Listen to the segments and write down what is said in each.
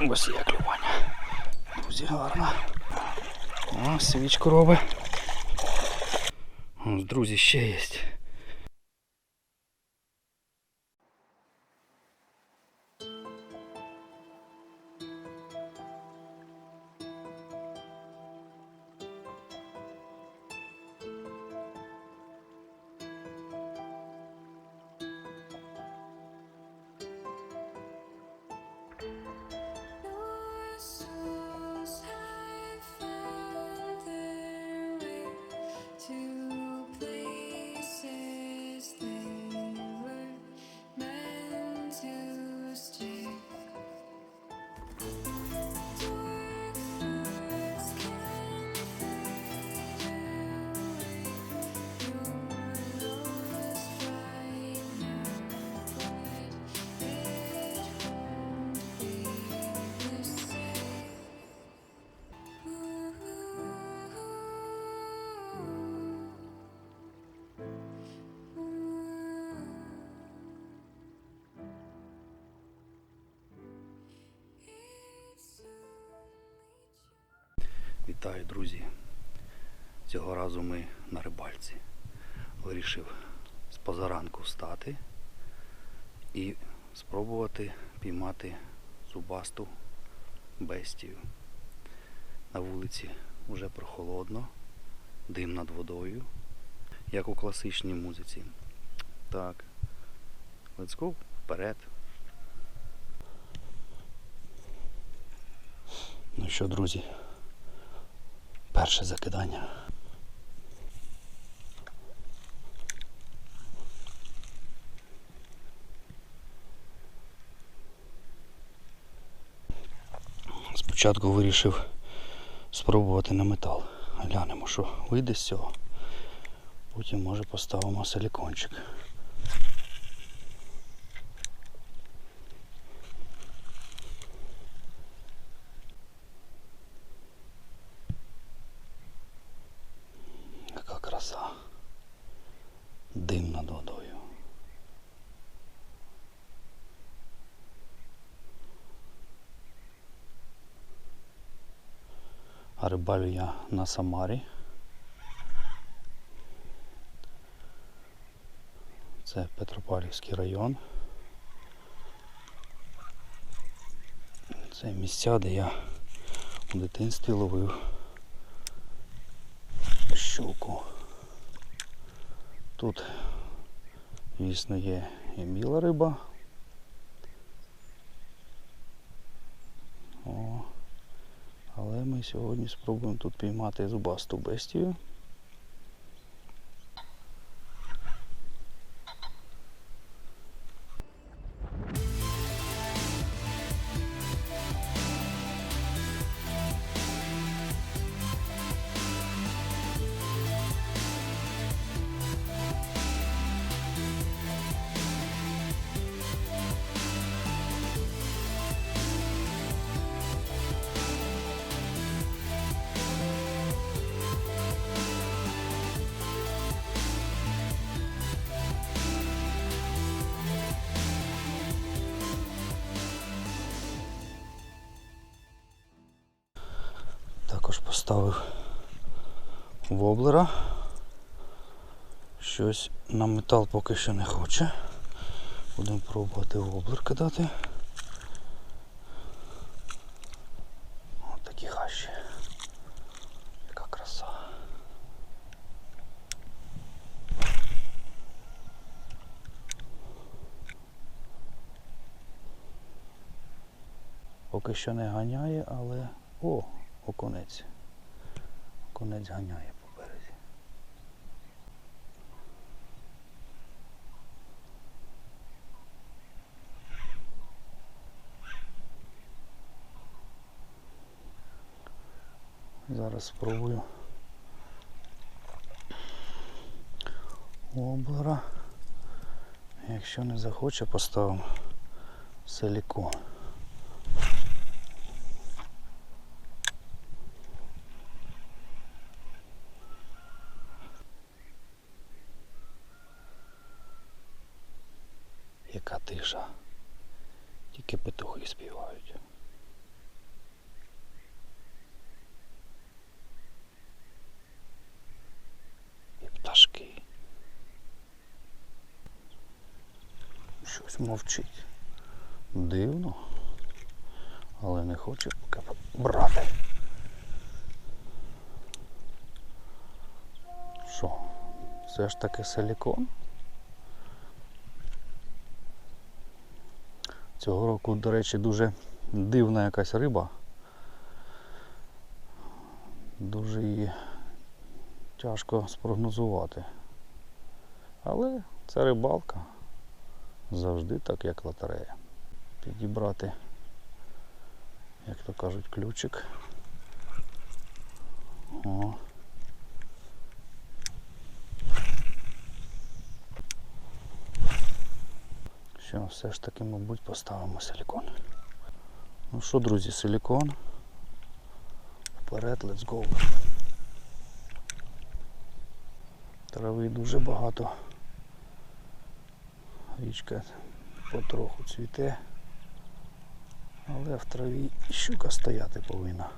Ось є клювання. Друзі, гарно. О, свічку робить. Друзі, ще є. Вітаю, друзі. Цього разу ми на рибальці. Вирішив з позаранку встати і спробувати піймати зубасту бестію. На вулиці вже прохолодно, дим над водою, як у класичній музиці. Так, let's go вперед. Ну що, друзі, перше закидання. Спочатку вирішив спробувати на метал. Глянемо, що вийде з цього. Потім може поставимо силікончик. Яка краса. Дим над водою. А рибалю я на Самарі. Це Петропавлівський район. Це місця, де я у дитинстві ловив щуку. Тут, звісно, є і біла риба. Але ми сьогодні спробуємо тут піймати зубасту бестію. Поставив воблера. Щось на метал поки що не хоче. Будемо пробувати воблер кидати. Ось хащі. Яка краса. Поки що не ганяє, але... О, окунець. Окунець ганяє по березі. Зараз спробую облера. Якщо не захоче, поставимо силікон. Яка тиша. Тільки петухи співають. Щось мовчить. Дивно. Але не хоче поки брати. Що? Все ж таки силікон? Цього року, до речі, дуже дивна якась риба. Дуже її тяжко спрогнозувати. Але це рибалка. Завжди так, як лотерея. Підібрати, як то кажуть, ключик. О. Що, все ж таки, мабуть, поставимо силікон. Ну що, друзі, силікон. Вперед, let's go. Трави дуже багато. Річка потроху цвіте. Але в траві щука стояти повинна.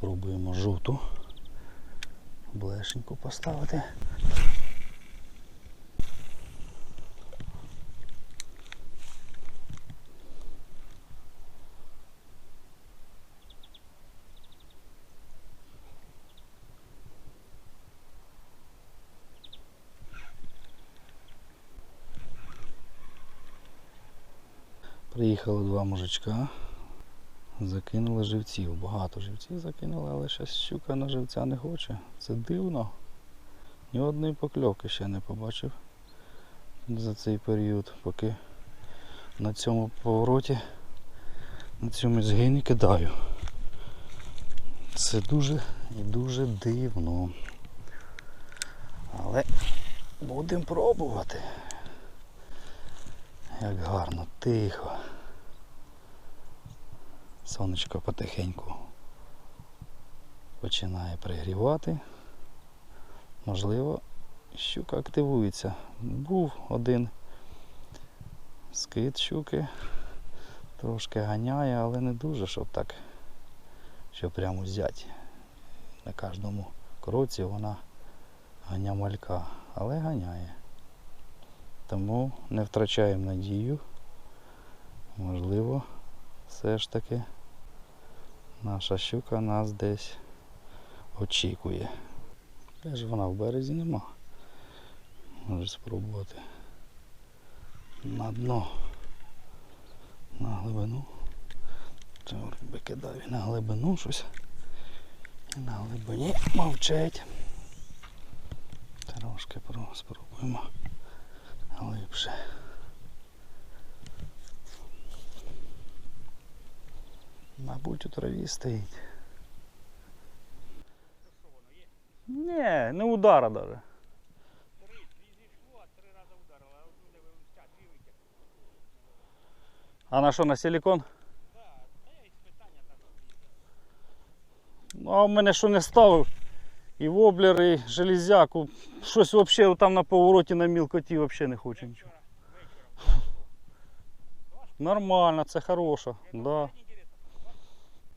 Спробуємо жовту блешеньку поставити. Приїхали два мужичка. Закинули живців, багато живців закинули, але щось щука на живця не хоче. Це дивно. Ні одної покльовки ще не побачив за цей період, поки на цьому повороті, на цьому згині кидаю. Це дуже і дуже дивно. Але будемо пробувати. Як гарно, тихо. Сонечко потихеньку починає пригрівати. Можливо, щука активується. Був один скид щуки, трошки ганяє, але не дуже, щоб так, щоб прямо взяти. На кожному кроці вона ганя малька, але ганяє. Тому не втрачаємо надію. Можливо, все ж таки наша щука нас десь очікує. Де ж вона в березі нема. Може спробувати на дно, на глибину. Це викидаю на глибину щось. І на глибині мовчать. Трошки спробуємо глибше. Мабуть, у траві стоїть. Ні, не удара даже. А на що, на силікон? Ну, а в мене що не ставив? І воблер, і железяку. Щось взагалі там на повороті на мілкоті взагалі не хочу нічого. Нормально, це хороша. Да.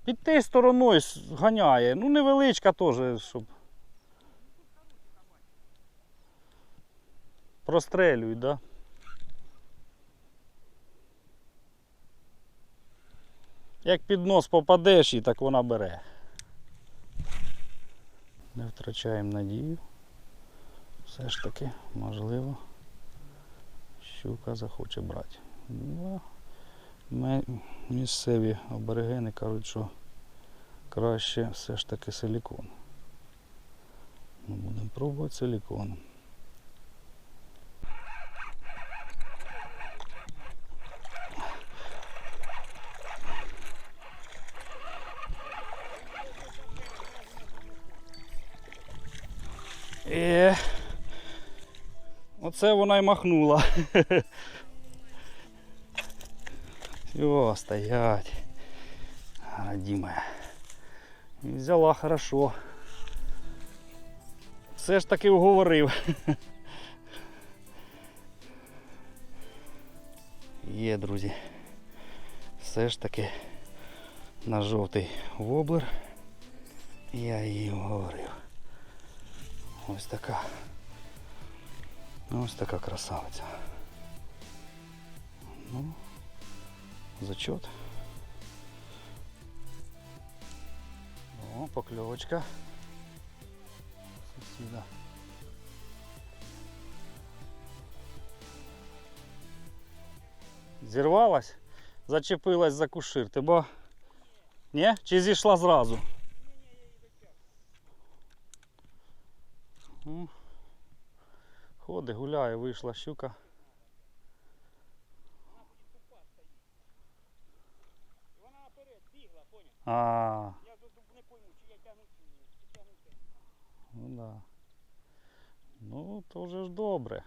Під тією стороною ганяє. Ну невеличка теж, щоб. Прострелюють, да? Як під нос попадеш і так вона бере. Не втрачаємо надію. Все ж таки, можливо, щука захоче брати. Ну, ми- місцеві аборигени кажуть, що краще все ж таки силікон. Ну, будемо пробувати силікон. Е, оце вона й махнула. Все, стоять. Родимая. І взяла хорошо. Все ж таки уговорив. Є, друзі. Все ж таки на жовтий воблер я її уговорив. Ось така. Ось така красавиця. Ну, зачет. О, покльовочка. Сусіда. Зірвалась? Зачепилась за кушир. Ти бо. Ні? Чи зійшла зразу? Ну, Ходи, гуляє, вийшла щука. А, Я не пойму, чи я тягну, чи ні. Ну да. Ну, то вже ж добре.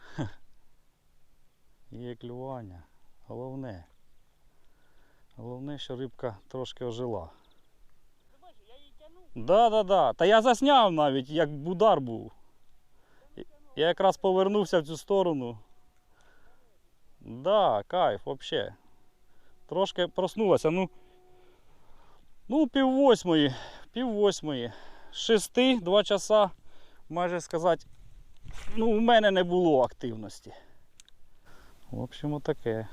Є клювання. Головне. Головне, що рибка трошки ожила. Ти бачиш, я її тягну, Да, да, да. Та я засняв навіть, як удар був. Я якраз повернувся в цю сторону. Да, кайф, вообще. Трошки проснулася. Ну, ну пів восьмої. Пів восьмої. Шести, два часа, майже сказати, ну, у мене не було активності. В общем, отаке.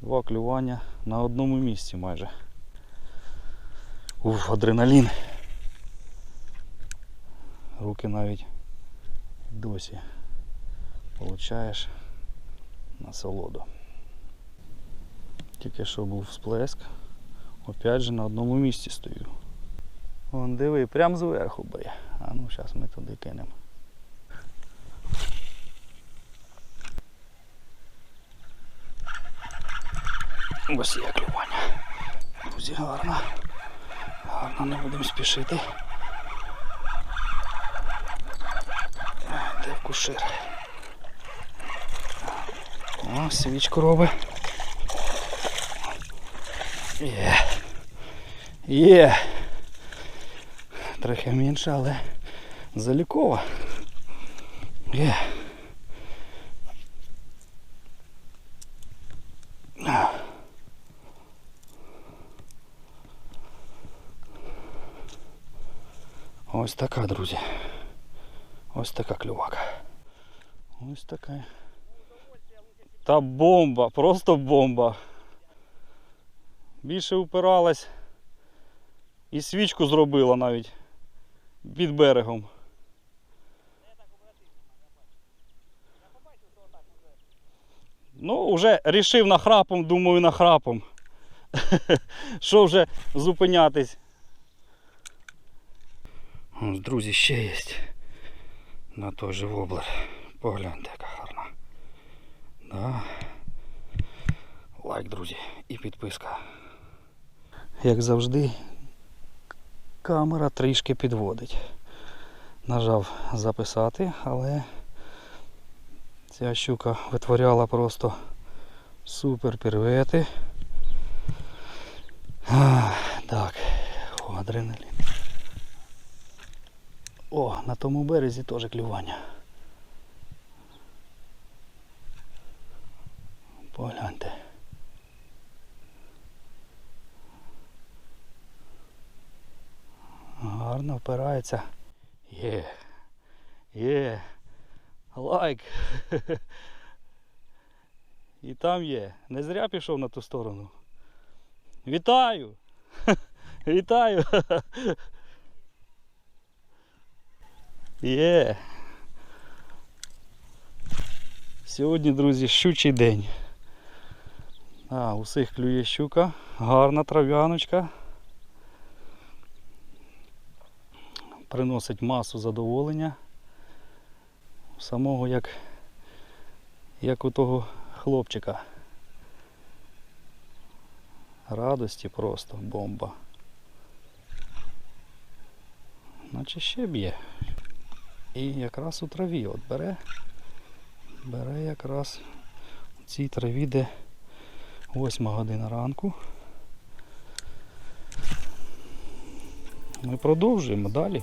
Два клювання на одному місці майже. Уф, адреналін. Руки навіть досі получаєш насолоду. Тільки що був всплеск. Опять же на одному місці стою. Вон диви, прям зверху бере. А ну зараз ми туди кинемо. Ось є клювання. Друзі, гарно. Гарно, не будемо спішити. Де кушир? О, свічку робить. Є. Є. Трохи менше, але залікова. Є. Ось така, друзі. Ось така клювака. Ось така. Та бомба, просто бомба. Більше упиралась. І свічку зробила навіть під берегом. Ну, вже рішив нахрапом, думаю, нахрапом. Що вже зупинятись? Друзі, ще є. На той же воблер. Погляньте, яка гарна. Да. Лайк, друзі, і підписка. Як завжди, камера трішки підводить. Нажав записати, але ця щука витворяла просто супер пірвети. Так, о, адреналін. О, на тому березі теж клювання. Погляньте. Гарно впирається. Є. Є. Лайк. І там є. Не зря пішов на ту сторону. Вітаю! Вітаю! Є. Сьогодні, друзі, щучий день. А, усіх клює щука, гарна трав'яночка. Приносить масу задоволення. Самого як, як у того хлопчика. Радості просто бомба. Наче ще б'є. І якраз у траві от бере, бере якраз у цій траві, де 8 година ранку. Ми продовжуємо далі.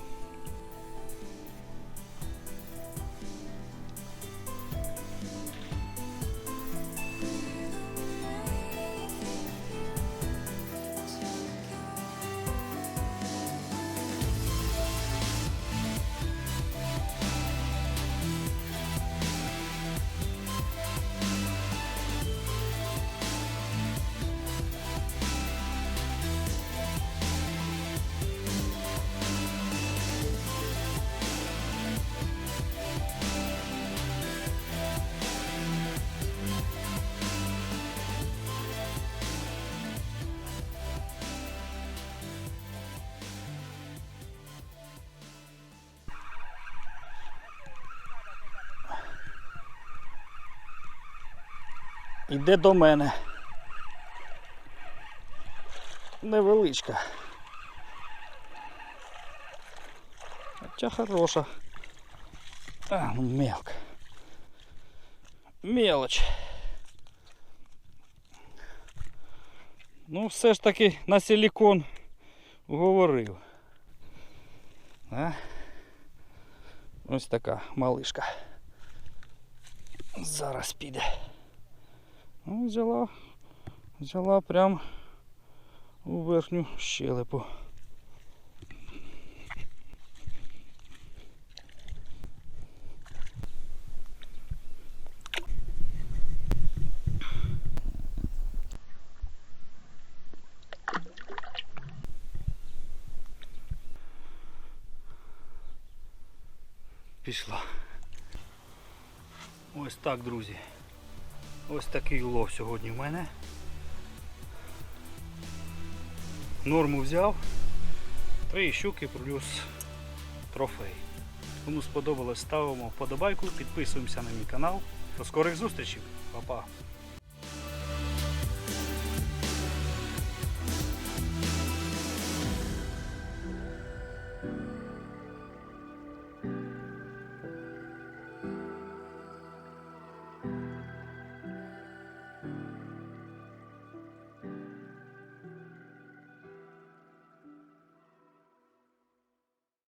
Іде до мене. Невеличка. Хоча хороша. А, ну мелка. Мелоч. Ну, все ж таки на силікон говорив. А? Ось така малишка. Зараз піде. Взяла, взяла прям у верхню щелепу. Пішла. Ось так, друзі. Ось такий улов сьогодні в мене. Норму взяв. Три щуки плюс трофей. Кому сподобалось, ставимо вподобайку, підписуємося на мій канал. До скорих зустрічей. Па-па.